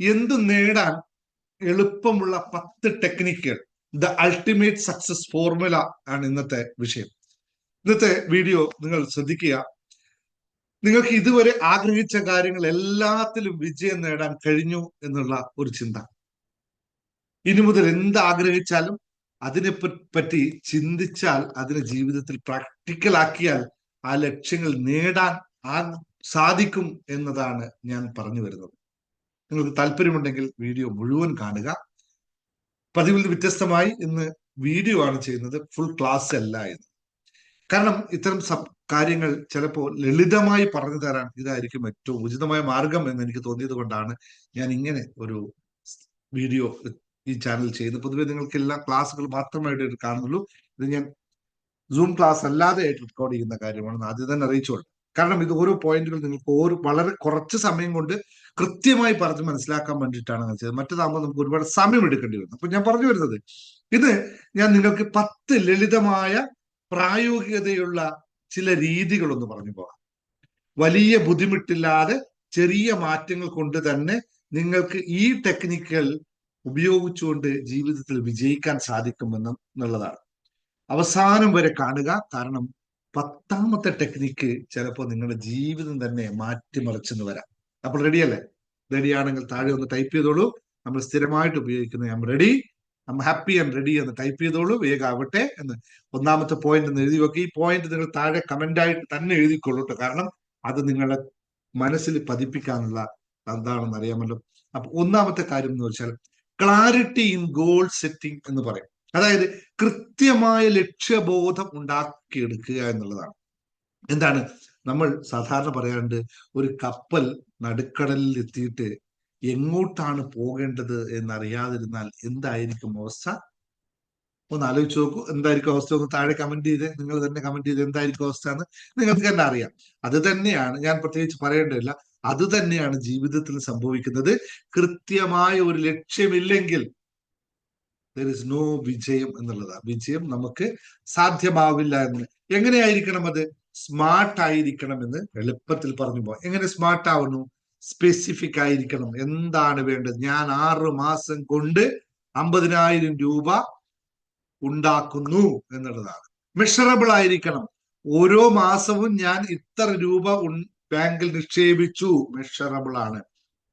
എന്ത് നേടാൻ എളുപ്പമുള്ള പത്ത് ടെക്നിക്കുകൾ ദ അൾട്ടിമേറ്റ് സക്സസ് ഫോർമുല ആണ് ഇന്നത്തെ വിഷയം. ഇന്നത്തെ വീഡിയോ നിങ്ങൾ ശ്രദ്ധിക്കുക. നിങ്ങൾക്ക് ഇതുവരെ ആഗ്രഹിച്ച കാര്യങ്ങൾ എല്ലാത്തിലും വിജയം നേടാൻ കഴിഞ്ഞു എന്നുള്ള ഒരു ചിന്ത. ഇനി മുതൽ എന്ത് ആഗ്രഹിച്ചാലും അതിനെ പറ്റി ചിന്തിച്ചാൽ അതിനെ ജീവിതത്തിൽ പ്രാക്ടിക്കൽ ആക്കിയാൽ ആ ലക്ഷ്യങ്ങൾ നേടാൻ സാധിക്കും എന്നതാണ് ഞാൻ പറഞ്ഞു വരുന്നത്. നിങ്ങൾക്ക് താല്പര്യമുണ്ടെങ്കിൽ വീഡിയോ മുഴുവൻ കാണുക. പതിവിൽ വ്യത്യസ്തമായി ഇന്ന് വീഡിയോ ആണ് ചെയ്യുന്നത്. ഫുൾ ക്ലാസ് അല്ല എന്ന്. കാരണം ഇത്തരം കാര്യങ്ങൾ ചിലപ്പോൾ ലളിതമായി പറഞ്ഞു തരാൻ ഇതായിരിക്കും ഏറ്റവും ഉചിതമായ മാർഗം എന്ന് എനിക്ക് തോന്നിയത് കൊണ്ടാണ് ഞാൻ ഇങ്ങനെ ഒരു വീഡിയോ ഈ ചാനൽ ചെയ്യുന്നത്. പൊതുവെ നിങ്ങൾക്ക് എല്ലാ ക്ലാസ്സുകൾ മാത്രമായിട്ട് കാണുന്നുള്ളൂ. ഇത് ഞാൻ സൂം ക്ലാസ് അല്ലാതെ ആയിട്ട് റെക്കോർഡ് ചെയ്യുന്ന കാര്യമാണെന്ന് ആദ്യം തന്നെ അറിയിച്ചോളൂ. കാരണം ഇത് ഓരോ പോയിന്റുകൾ നിങ്ങൾക്ക് ഓരോ വളരെ കുറച്ച് സമയം കൊണ്ട് കൃത്യമായി പറഞ്ഞ് മനസ്സിലാക്കാൻ വേണ്ടിയിട്ടാണ് ചെയ്തത്. മറ്റേതാകുമ്പോൾ നമുക്ക് ഒരുപാട് സമയം എടുക്കേണ്ടി വരുന്നു അപ്പൊ ഞാൻ പറഞ്ഞു വരുന്നത് ഇത് ഞാൻ നിങ്ങൾക്ക് പത്ത് ലളിതമായ പ്രായോഗികതയുള്ള ചില രീതികളൊന്ന് പറഞ്ഞു പോകാം. വലിയ ബുദ്ധിമുട്ടില്ലാതെ ചെറിയ മാറ്റങ്ങൾ കൊണ്ട് തന്നെ നിങ്ങൾക്ക് ഈ ടെക്നിക്കൽ ഉപയോഗിച്ചുകൊണ്ട് ജീവിതത്തിൽ വിജയിക്കാൻ സാധിക്കുമെന്നും എന്നുള്ളതാണ്. അവസാനം വരെ കാണുക. കാരണം പത്താമത്തെ ടെക്നിക്ക് ചിലപ്പോൾ നിങ്ങളുടെ ജീവിതം തന്നെ മാറ്റിമറിച്ചെന്ന് വരാം. അപ്പോൾ റെഡി ആണെങ്കിൽ താഴെ ഒന്ന് ടൈപ്പ് ചെയ്തോളൂ. നമ്മൾ സ്ഥിരമായിട്ട് ഉപയോഗിക്കുന്ന ഞാൻ റെഡി നമ്മൾ ഹാപ്പി ആൻഡ് റെഡി എന്ന് ടൈപ്പ് ചെയ്തോളൂ. വേഗാവട്ടെ എന്ന്. ഒന്നാമത്തെ പോയിന്റ് എന്ന് എഴുതി വെക്കുക ഈ പോയിന്റ് നിങ്ങൾ താഴെ കമന്റ് ആയിട്ട് തന്നെ എഴുതിക്കൊള്ളൂ കാരണം അത് നിങ്ങളുടെ മനസ്സിൽ പതിപ്പിക്കാനുള്ള എന്താണെന്ന് അറിയാമല്ലോ. അപ്പൊ ഒന്നാമത്തെ കാര്യം എന്ന് വെച്ചാൽ ക്ലാരിറ്റി ഇൻ ഗോൾ സെറ്റിംഗ് എന്ന് പറയും. അതായത് കൃത്യമായ ലക്ഷ്യബോധം ഉണ്ടാക്കിയെടുക്കുക എന്നുള്ളതാണ്. എന്താണ്? നമ്മൾ സാധാരണ പറയാറുണ്ട് ഒരു കപ്പൽ നടുക്കടലിൽ എത്തിയിട്ട് എങ്ങോട്ടാണ് പോകേണ്ടത് എന്നറിയാതിരുന്നാൽ എന്തായിരിക്കും അവസ്ഥ? ഒന്ന് ആലോചിച്ച് നോക്കൂ. എന്തായിരിക്കും അവസ്ഥ? ഒന്ന് താഴെ കമന്റ് ചെയ്ത്. നിങ്ങൾ തന്നെ കമന്റ് ചെയ്ത് എന്തായിരിക്കും അവസ്ഥ എന്ന് നിങ്ങൾക്ക് തന്നെ അറിയാം. അത് തന്നെയാണ് ഞാൻ പ്രത്യേകിച്ച് പറയേണ്ടതില്ല. അത് തന്നെയാണ് ജീവിതത്തിൽ സംഭവിക്കുന്നത്. കൃത്യമായ ഒരു ലക്ഷ്യമില്ലെങ്കിൽ ദർ നോ വിജയം എന്നുള്ളതാണ്. വിജയം നമുക്ക് സാധ്യമാവില്ല എന്ന്. എങ്ങനെയായിരിക്കണം അത്? സ്മാർട്ട് ആയിരിക്കണം എന്ന് എളുപ്പത്തിൽ പറഞ്ഞു പോകാം എങ്ങനെ സ്മാർട്ട് ആവുന്നു? സ്പെസിഫിക് ആയിരിക്കണം. എന്താണ് വേണ്ടത്? ഞാൻ ആറ് മാസം കൊണ്ട് അമ്പതിനായിരം രൂപ ഉണ്ടാക്കുന്നു എന്നുള്ളതാണ്. മെഷറബിൾ ആയിരിക്കണം. ഓരോ മാസവും ഞാൻ ഇത്ര രൂപ ബാങ്കിൽ നിക്ഷേപിച്ചു. മെഷറബിൾ ആണ്.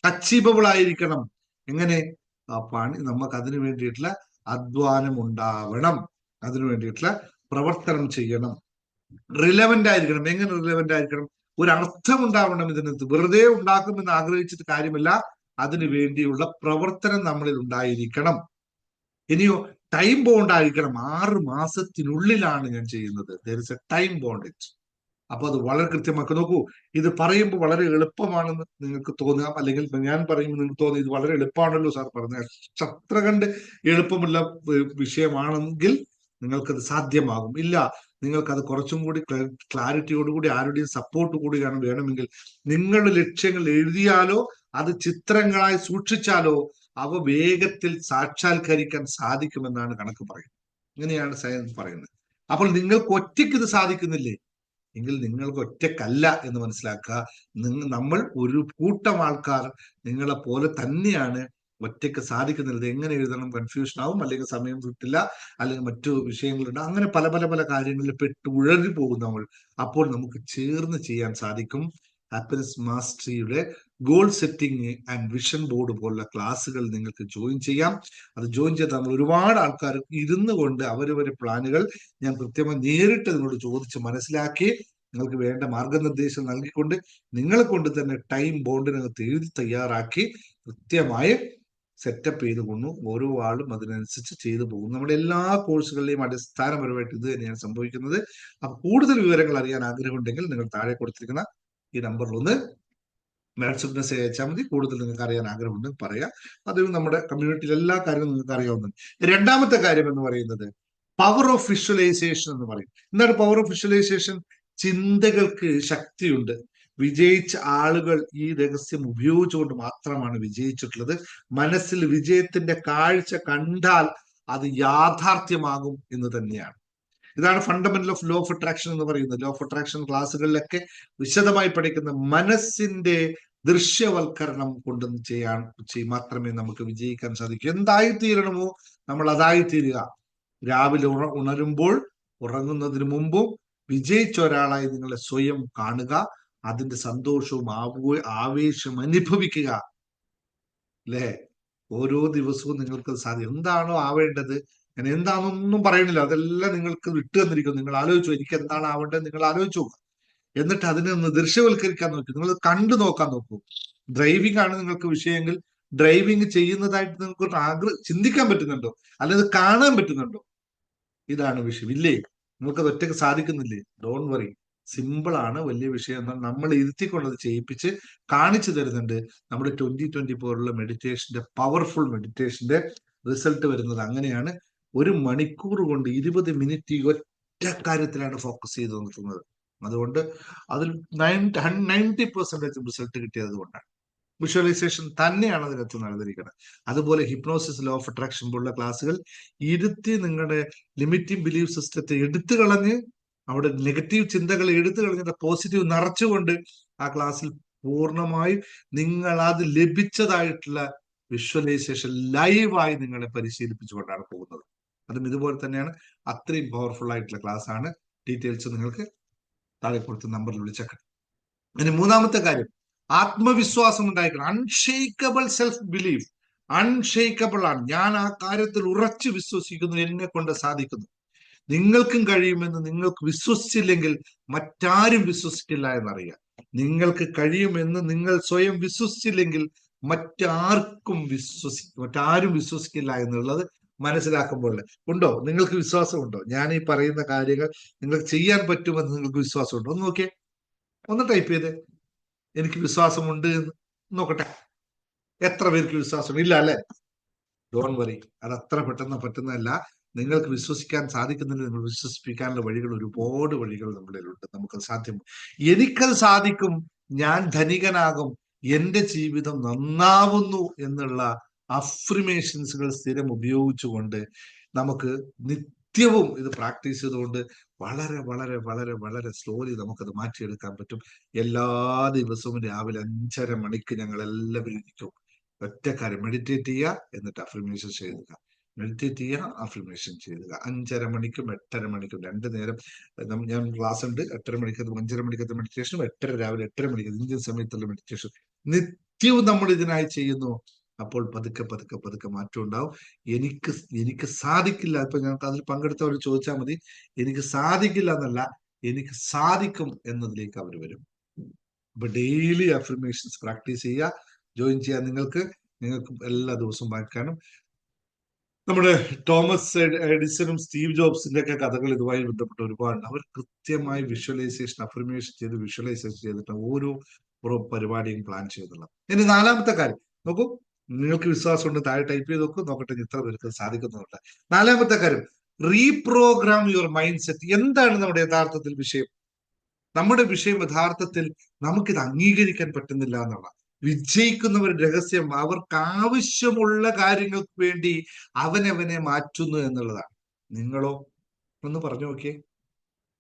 അച്ചീവബിൾ ആയിരിക്കണം. എങ്ങനെ? പണി നമുക്ക് അതിനു വേണ്ടിയിട്ടുള്ള അധ്വാനം ഉണ്ടാവണം. അതിനു വേണ്ടിയിട്ടുള്ള പ്രവർത്തനം ചെയ്യണം. റിലവന്റ് ആയിരിക്കണം എങ്ങനെ റിലവന്റ് ആയിരിക്കണം ഒരു അർത്ഥം ഉണ്ടാവണം ഇതിനകത്ത് വെറുതെ ഉണ്ടാക്കുമെന്ന് ആഗ്രഹിച്ചിട്ട് കാര്യമല്ല അതിനു വേണ്ടിയുള്ള പ്രവർത്തനം നമ്മളിൽ ഉണ്ടായിരിക്കണം. ഇനിയോ ടൈം ബോണ്ട് ആയിരിക്കണം ആറ് മാസത്തിനുള്ളിലാണ് ഞാൻ ചെയ്യുന്നത്. There is a time bound it അപ്പൊ അത് വളരെ കൃത്യമാക്കി നോക്കൂ. ഇത് പറയുമ്പോൾ വളരെ എളുപ്പമാണെന്ന് നിങ്ങൾക്ക് തോന്നാം അല്ലെങ്കിൽ ഞാൻ പറയുമ്പോൾ നിങ്ങൾക്ക് തോന്നി ഇത് വളരെ എളുപ്പമാണല്ലോ സാർ പറഞ്ഞത്. അത്ര കണ്ട് എളുപ്പമുള്ള വിഷയമാണെങ്കിൽ നിങ്ങൾക്കത് സാധ്യമാകും. ഇല്ല നിങ്ങൾക്കത് കുറച്ചും കൂടി ക്ലാരിറ്റിയോടുകൂടി ആരുടെയും സപ്പോർട്ട് കൂടിയാണ് വേണമെങ്കിൽ നിങ്ങളുടെ ലക്ഷ്യങ്ങൾ എഴുതിയാലോ അത് ചിത്രങ്ങളായി സൂക്ഷിച്ചാലോ അവ വേഗത്തിൽ സാക്ഷാത്കരിക്കാൻ സാധിക്കുമെന്നാണ് കണക്ക് പറയുന്നത്. ഇങ്ങനെയാണ് സയൻസ് പറയുന്നത്. അപ്പോൾ നിങ്ങൾക്ക് ഒറ്റയ്ക്ക് ഇത് സാധിക്കുന്നില്ലേ? എങ്കിൽ നിങ്ങൾക്ക് ഒറ്റക്കല്ല എന്ന് മനസ്സിലാക്കുക. നിങ്ങൾ നമ്മൾ ഒരു കൂട്ടം ആൾക്കാർ നിങ്ങളെ പോലെ തന്നെയാണ് ഒറ്റയ്ക്ക് സാധിക്കുന്നില്ല. എങ്ങനെ എഴുതണം? കൺഫ്യൂഷൻ ആവും. അല്ലെങ്കിൽ സമയം കിട്ടില്ല. അല്ലെങ്കിൽ മറ്റു വിഷയങ്ങളുണ്ട്. അങ്ങനെ പല പല പല കാര്യങ്ങളിൽ പെട്ട് ഉഴറി പോകും നമ്മൾ അപ്പോൾ നമുക്ക് ചേർന്ന് ചെയ്യാൻ സാധിക്കും. Happiness മാസ്റ്ററിയുടെ goal setting and vision board പോലുള്ള ക്ലാസ്സുകൾ നിങ്ങൾക്ക് ജോയിൻ ചെയ്യാം. അത് ജോയിൻ ചെയ്ത് നമ്മൾ ഒരുപാട് ആൾക്കാർ ഇരുന്നു കൊണ്ട് അവരവരെ പ്ലാനുകൾ ഞാൻ കൃത്യമായി നേരിട്ട് നിങ്ങളോട് ചോദിച്ച് മനസ്സിലാക്കി നിങ്ങൾക്ക് വേണ്ട മാർഗനിർദ്ദേശം നൽകിക്കൊണ്ട് നിങ്ങളെ കൊണ്ട് തന്നെ ടൈം ബോണ്ടിനകത്ത് എഴുതി തയ്യാറാക്കി കൃത്യമായി സെറ്റപ്പ് ചെയ്തു കൊണ്ടു ഓരോ ആളും അതിനനുസരിച്ച് ചെയ്തു പോകും നമ്മുടെ എല്ലാ കോഴ്സുകളിലെയും അടിസ്ഥാനപരമായിട്ട് ഇത് തന്നെയാണ് സംഭവിക്കുന്നത്. അപ്പൊ കൂടുതൽ വിവരങ്ങൾ അറിയാൻ ആഗ്രഹമുണ്ടെങ്കിൽ നിങ്ങൾ താഴെ കൊടുത്തിരിക്കുന്ന ഈ നമ്പറിൽ ഒന്ന് വാട്സപ്പ് മെസ്സേജ് അയച്ചാൽ മതി. കൂടുതൽ നിങ്ങൾക്ക് അറിയാൻ ആഗ്രഹമുണ്ടെങ്കിൽ പറയാം. അത് നമ്മുടെ കമ്മ്യൂണിറ്റിയിൽ എല്ലാ കാര്യവും നിങ്ങൾക്ക് അറിയാവുന്നതാണ് രണ്ടാമത്തെ കാര്യം എന്ന് പറയുന്നത് പവർ ഓഫ് വിഷ്വലൈസേഷൻ എന്ന് പറയും. എന്താണ് പവർ ഓഫ് വിഷ്വലൈസേഷൻ ചിന്തകൾക്ക് ശക്തിയുണ്ട്. വിജയിച്ച ആളുകൾ ഈ രഹസ്യം ഉപയോഗിച്ചുകൊണ്ട് മാത്രമാണ് വിജയിച്ചിട്ടുള്ളത്. മനസ്സിൽ വിജയത്തിന്റെ കാഴ്ച കണ്ടാൽ അത് യാഥാർത്ഥ്യമാകും എന്ന് തന്നെയാണ്. ഇതാണ് fundamental of law of attraction എന്ന് പറയുന്നത്. ലോ ഓഫ് അട്രാക്ഷൻ ക്ലാസ്സുകളിലൊക്കെ വിശദമായി പഠിക്കുന്ന മനസ്സിന്റെ ദൃശ്യവൽക്കരണം കൊണ്ട് ചെയ്യാൻ ചെയ്- മാത്രമേ നമുക്ക് വിജയിക്കാൻ സാധിക്കൂ. എന്തായി തീരണമോ നമ്മൾ അതായി തീരുക രാവിലെ ഉണ ഉണരുമ്പോൾ ഉറങ്ങുന്നതിന് മുമ്പും വിജയിച്ച ഒരാളായി നിങ്ങളെ സ്വയം കാണുക. അതിന്റെ സന്തോഷവും ആവോ ആവേശം അനുഭവിക്കുക. അല്ലേ ഓരോ ദിവസവും നിങ്ങൾക്ക് സാധ്യം എന്താണോ ആവേണ്ടത്? ഞാൻ എന്താണെന്നൊന്നും പറയണില്ല അതെല്ലാം നിങ്ങൾക്ക് വിട്ടു തന്നിരിക്കും നിങ്ങൾ ആലോചിച്ചു എനിക്ക് എന്താണ് ആവേണ്ടത് നിങ്ങൾ ആലോചിച്ചു നോക്കുക എന്നിട്ട് അതിനെ ഒന്ന് ദൃശ്യവൽക്കരിക്കാൻ നോക്കൂ. നിങ്ങൾ കണ്ടു നോക്കാൻ നോക്കൂ. ഡ്രൈവിംഗ് ആണ് നിങ്ങൾക്ക് വിഷയമെങ്കിൽ ഡ്രൈവിംഗ് ചെയ്യുന്നതായിട്ട് നിങ്ങൾക്ക് ആഗ്രഹ ചിന്തിക്കാൻ പറ്റുന്നുണ്ടോ? അല്ലെങ്കിൽ കാണാൻ പറ്റുന്നുണ്ടോ? ഇതാണ് വിഷയം. ഇല്ലേ? നിങ്ങൾക്ക് അത് ഒറ്റയ്ക്ക് സാധിക്കുന്നില്ലേ? ഡോണ്ട് വറി സിമ്പിൾ ആണ് വലിയ വിഷയം നമ്മൾ ഇരുത്തിക്കൊണ്ടത് ചെയ്യിപ്പിച്ച് കാണിച്ചു തരുന്നുണ്ട്. നമ്മുടെ ട്വന്റി ട്വന്റി പോലുള്ള മെഡിറ്റേഷന്റെ പവർഫുൾ മെഡിറ്റേഷന്റെ റിസൾട്ട് വരുന്നത് അങ്ങനെയാണ്. ഒരു മണിക്കൂർ കൊണ്ട് ഇരുപത് മിനിറ്റ് ഈ ഒറ്റ കാര്യത്തിലാണ് ഫോക്കസ് ചെയ്ത് നിർത്തുന്നത് അതുകൊണ്ട് അതിൽ നയന്റി പെർസെന്റേജ് റിസൾട്ട് കിട്ടിയത് കൊണ്ടാണ്. വിഷ്വലൈസേഷൻ തന്നെയാണ് അതിനകത്ത് നടന്നിരിക്കുന്നത്. അതുപോലെ ഹിപ്നോസിസ് ലോ ഓഫ് അട്രാക്ഷൻ പോലുള്ള ക്ലാസ്സുകൾ ഇരുത്തി നിങ്ങളുടെ ലിമിറ്റിംഗ് ബിലീഫ് സിസ്റ്റത്തെ എടുത്തു കളഞ്ഞ് അവിടെ നെഗറ്റീവ് ചിന്തകൾ എടുത്തു കളഞ്ഞിട്ട് പോസിറ്റീവ് നിറച്ചുകൊണ്ട് ആ ക്ലാസ്സിൽ പൂർണമായും നിങ്ങൾ അത് ലഭിച്ചതായിട്ടുള്ള വിഷ്വലൈസേഷൻ ലൈവായി നിങ്ങളെ പരിശീലിപ്പിച്ചുകൊണ്ടാണ് പോകുന്നത്. അതും ഇതുപോലെ തന്നെയാണ്. അത്രയും പവർഫുൾ ആയിട്ടുള്ള ക്ലാസ് ആണ്. ഡീറ്റെയിൽസ് നിങ്ങൾക്ക് താഴെ കൊടുത്ത നമ്പറിൽ വിളിച്ചേക്കണം ഇനി മൂന്നാമത്തെ കാര്യം. ആത്മവിശ്വാസം ഉണ്ടായിരിക്കണം. അൺഷെയ്ക്കബിൾ സെൽഫ് ബിലീഫ് അൺഷെയ്ക്കബിൾ ആണ്. ഞാൻ ആ കാര്യത്തിൽ ഉറച്ചു വിശ്വസിക്കുന്നു. എന്നെ കൊണ്ട് സാധിക്കുന്നു. നിങ്ങൾക്കും കഴിയുമെന്ന് നിങ്ങൾക്ക് വിശ്വസിച്ചില്ലെങ്കിൽ മറ്റാരും വിശ്വസിക്കില്ല എന്നറിയാം. നിങ്ങൾക്ക് കഴിയുമെന്ന് നിങ്ങൾ സ്വയം വിശ്വസിച്ചില്ലെങ്കിൽ മറ്റാർക്കും വിശ്വസി മറ്റാരും വിശ്വസിക്കില്ല എന്നുള്ളത് മനസ്സിലാക്കുമ്പോൾ ഉണ്ടോ? നിങ്ങൾക്ക് വിശ്വാസമുണ്ടോ? ഞാൻ ഈ പറയുന്ന കാര്യങ്ങൾ നിങ്ങൾക്ക് ചെയ്യാൻ പറ്റുമെന്ന് നിങ്ങൾക്ക് വിശ്വാസമുണ്ടോ? ഒന്ന് നോക്കിയേ. ഒന്ന് ടൈപ്പ് ചെയ്തേ. എനിക്ക് വിശ്വാസമുണ്ട് എന്ന് നോക്കട്ടെ. എത്ര പേർക്ക് വിശ്വാസം ഇല്ല അല്ലെ? ഡോൺ വറി അത് അത്ര പെട്ടെന്ന് പറ്റുന്നതല്ല. നിങ്ങൾക്ക് വിശ്വസിക്കാൻ സാധിക്കുന്നില്ല നിങ്ങൾ വിശ്വസിപ്പിക്കാനുള്ള വഴികൾ ഒരുപാട് വഴികൾ നമ്മളിലുണ്ട് നമുക്കത് സാധ്യം. എനിക്കത് സാധിക്കും ഞാൻ ധനികനാകും എന്റെ ജീവിതം നന്നാവുന്നു എന്നുള്ള അഫ്രിമേഷൻസുകൾ സ്ഥിരം ഉപയോഗിച്ചുകൊണ്ട് നമുക്ക് നിത്യവും ഇത് പ്രാക്ടീസ് ചെയ്തുകൊണ്ട് വളരെ വളരെ വളരെ വളരെ സ്ലോലി നമുക്കത് മാറ്റിയെടുക്കാൻ പറ്റും. എല്ലാ ദിവസവും രാവിലെ അഞ്ചര മണിക്ക് ഞങ്ങൾ എല്ലാവരും ഇരിക്കും ഒറ്റ മെഡിറ്റേറ്റ് ചെയ്യുക എന്നിട്ട് അഫർമേഷൻ ചെയ്യുക മെഡിറ്റേറ്റ് ചെയ്യുക അഫർമേഷൻ ചെയ്യുക അഞ്ചര മണിക്കും എട്ടര മണിക്കും രണ്ട് നേരം ഞാൻ ക്ലാസ് ഉണ്ട് എട്ടര മണിക്കത്ത് അഞ്ചര മണിക്കത്തെ മെഡിറ്റേഷനും എട്ടര രാവിലെ എട്ടര മണിക്ക് ഇന്ത്യൻ സമയത്തുള്ള മെഡിറ്റേഷൻ നിത്യവും നമ്മൾ ഇതിനായി ചെയ്യുന്നു. അപ്പോൾ പതുക്കെ പതുക്കെ പതുക്കെ മാറ്റം ഉണ്ടാവും. എനിക്ക് എനിക്ക് സാധിക്കില്ല. ഇപ്പൊ ഞങ്ങൾക്ക് അതിൽ പങ്കെടുത്തവർ ചോദിച്ചാൽ മതി. എനിക്ക് സാധിക്കില്ല എന്നല്ല എനിക്ക് സാധിക്കും എന്നതിലേക്ക് അവർ വരും. അപ്പൊ ഡെയിലി അഫർമേഷൻസ് പ്രാക്ടീസ് ചെയ്യുക. ജോയിൻ ചെയ്യാൻ നിങ്ങൾക്ക് നിങ്ങൾക്ക് എല്ലാ ദിവസവും വായിക്കാനും നമ്മുടെ തോമസ് എഡിസണും സ്റ്റീവ് ജോബ്സിന്റെ ഒക്കെ കഥകൾ ഇതുമായി ബന്ധപ്പെട്ട് ഒരുപാടുണ്ട്. അവർ കൃത്യമായി വിഷ്വലൈസേഷൻ അഫർമേഷൻ ചെയ്ത് വിഷ്വലൈസേഷൻ ചെയ്തിട്ട് ഓരോ പ്രോ- പരിപാടിയും പ്ലാൻ ചെയ്തിട്ടുള്ളത്. ഇനി നാലാമത്തെ കാര്യം. നോക്കൂ നിങ്ങൾക്ക് വിശ്വാസമുണ്ട് താഴെ ടൈപ്പ് ചെയ്ത് നോക്കൂ നോക്കട്ടെ ഇത്ര പേർക്ക് സാധിക്കുന്നുണ്ട്. നാലാമത്തെ കാര്യം റീപ്രോഗ്രാം യുവർ മൈൻഡ് സെറ്റ് എന്താണ് നമ്മുടെ യഥാർത്ഥത്തിൽ വിഷയം? നമ്മുടെ വിഷയം യഥാർത്ഥത്തിൽ നമുക്കിത് അംഗീകരിക്കാൻ പറ്റുന്നില്ല എന്നുള്ള വിജയിക്കുന്നവരുടെ രഹസ്യം അവർക്ക് ആവശ്യമുള്ള കാര്യങ്ങൾക്ക് വേണ്ടി അവനവനെ മാറ്റുന്നു എന്നുള്ളതാണ്. നിങ്ങളോ ഒന്ന് പറഞ്ഞു നോക്കിയേ.